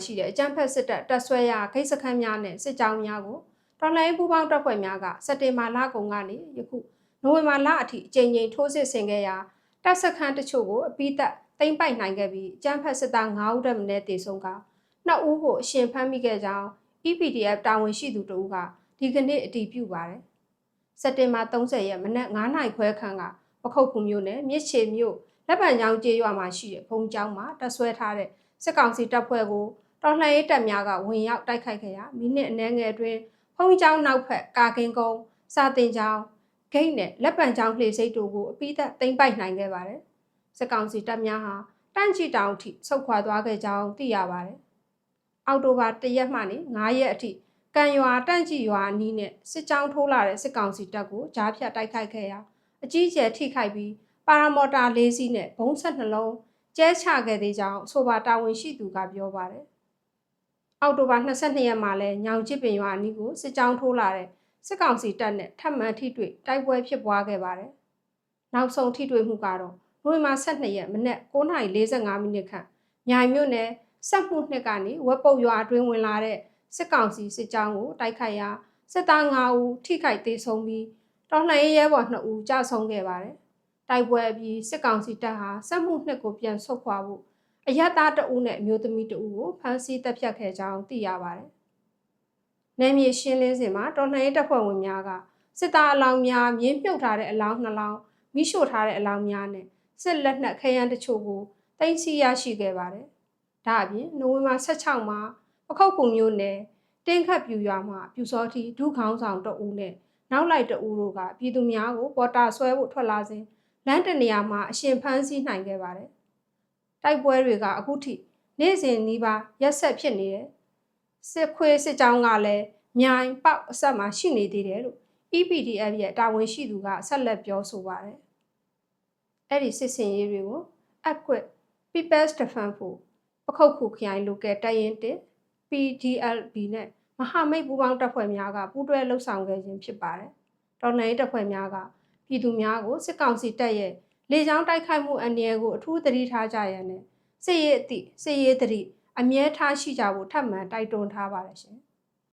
ရှိတဲ့အကြမ်းဖက်စစ်တပ်တပ်ဆွဲရဂိတ်စခန်းများနဲ့စစ်ကြောင်းများကိုတော်လှန်ရေးပူးပေါင်းတပ်ဖွဲ့များကစက်တင်ဘာလကုန်ကနေယခုနိုဝင်ဘာလအထိအကြိမ်ကြိမ်ထိုးစစ်ဆင်ခဲ့ရာတပ်စခန်းတချို့ကိုအပိသက်သိမ်းပိုက်နိုင်ခဲ့ပြီးအကြမ်းဖက်စစ်သား9ဦးတက်မင်းတေဆုံးကနှစ်ဦးကိုအရှင်ဖမ်းမိခဲ့ကြောင်း EPDF တာဝန်ရှိသူတို့ကဒီကနေ့အတည်ပြုပါတယ်စက်တင်ဘာ30ရက်မနက်9:00နာရီခွဲခန့်ကပခုတ်ကူမျိုးနဲ့မြစ်ချေမျိုးလက်ပံချောင်းကျေးရွာမှာရှိတဲ့ဘုံကျောင်းမှာတပ်ဆွဲထားတဲ့စစ်ကောင်စီတပ်ဖွဲ့ကို တော်လှန်ရေးတပ်များကဝင်ရောက်တိုက်ခိုက်ခဲ့ရာမိနစ်အနည်းငယ်အတွင်းဘုံကျောင်းနောက်ဖက်ကာကင်ကုန်းစာတင်ကျောင်းဂိတ်နဲ့လက်ပံကျောင်းလှေစိတ်တို့ကိုအပိသက်သိမ်းပိုက်နိုင်ခဲ့ပါတယ်စစ်ကောင်စီတပ်များဟာတန့်ချီတောင်ထိဆုတ်ခွာသွားခဲ့ကြောင်းသိရပါတယ်အောက်တိုဘာ1ရက်မှ9ရက်အထိကံရွာတန့်ချီရွာအနီးနဲ့စစ်ကြောင်းထိုးလာတဲ့စစ်ကောင်စီတပ်ကိုကြားဖြတ်တိုက်ခိုက်ခဲ့ရာအကြီးအကျယ်ထိခိုက်ပြီးပါရာမော်တာ၄စီးနဲ့ဘုံဆက်နှလုံးကျဲချခဲ့သေးကြောင်းဆိုပါတာဝန်ရှိသူကပြောပါတယ်။ အောက်တိုဘာ22ရက်မှာလဲညောင်ချစ်ပင်ရွာအနီးကိုစစ်ကြောင်းထိုးလာတဲ့စစ်ကောင်စီတပ်နဲ့ထပ်မံထိတွေ့တိုက်ပွဲဖြစ်ပွားခဲ့ပါတယ်။နောက်ဆုံးထိတွေ့မှုကတော့နိုဝင်ဘာ12ရက်မနက်9:45မိနစ်ခန့်မြိုင်မြို့နယ်စက်မှုနှစ်ကနေဝက်ပုတ်ရွာအတွင်းဝင်လာတဲ့စစ်ကောင်စီစစ်ကြောင်းကိုတိုက်ခိုက်ရာစစ်သား9ဦးထိခိုက်သေးဆုံးပြီးတော်လှန်ရေးရဲဘော်2ဦးကြာဆုံးခဲ့ပါတယ်။တိုက်ပွဲအပြီးစစ်ကောင်စီတပ်ဟာစက်မှုနှစ်ကိုပြန်ဆုတ်ခွာဖို့ အရသားတအုပ်နဲ့အမျိုးသမီးတအုပ်ကိုဖမ်းဆီးတပ်ဖြတ်ခဲ့ကြောင်းသိရပါတယ်။နယ်မြေရှင်းလင်းစဉ်မှာတော်လှန်ရေးတပ်ဖွဲ့ဝင်များကစစ်သားအလောင်းများမြင်းမြုပ်ထားတဲ့အလောင်းနှလောင်းမိရှို့ထားတဲ့အလောင်းများနဲ့စစ်လက်နက်ခရမ်းတချို့ကိုတင်စီရရှိခဲ့ပါတယ်။ဒါအပြင်နိုဝင်ဘာ16မှာပခုတ်ကူမျိုးနယ်တင်းခတ်ပြူရွာမှာပြူစောတိဒုခေါင်းဆောင်တအုပ်နဲ့နောက်လိုက်တအုပ်တို့ကပြည်သူများကိုပေါ်တာဆွဲဖို့ထွက်လာစဉ်လမ်းတနေရာမှာအရှင်ဖမ်းဆီးနိုင်ခဲ့ပါတယ်။ တိုက်ပွဲတွေကအခုထိနေ့စဉ်နီးပါးရက်ဆက်ဖြစ်နေတယ်။စစ်ခွေးစစ်ကြောင်းကလည်းမြိုင်ပေါက်အဆက်မှာရှိနေသေးတယ်လို့ EPDF ရဲ့တာဝန်ရှိသူကဆက်လက်ပြောဆိုပါတယ်။အဲ့ဒီစစ်စင်ရေးတွေကိုအကွက် People's Defense Force ပခုတ်ခုခရိုင် local တရင်1 PDLB နဲ့မဟာမိတ်ပူးပေါင်းတပ်ဖွဲ့များကပူးတွဲလှုပ်ဆောင်ခဲ့ခြင်းဖြစ်ပါတယ်။တော်လှန်ရေးတပ်ဖွဲ့များကပြည်သူများကိုစစ်ကောင်စီတပ်ရဲ့ လေကြောင်းတိုက်ခိုက်မှုအန္တရာယ်ကိုအထူးသတိထားကြရန်နဲ့စစ်ရေးအသည့်စစ်ရေးသတိအမြဲထားရှိကြဖို့ထပ်မံတိုက်တွန်းထားပါတယ်ရှင်။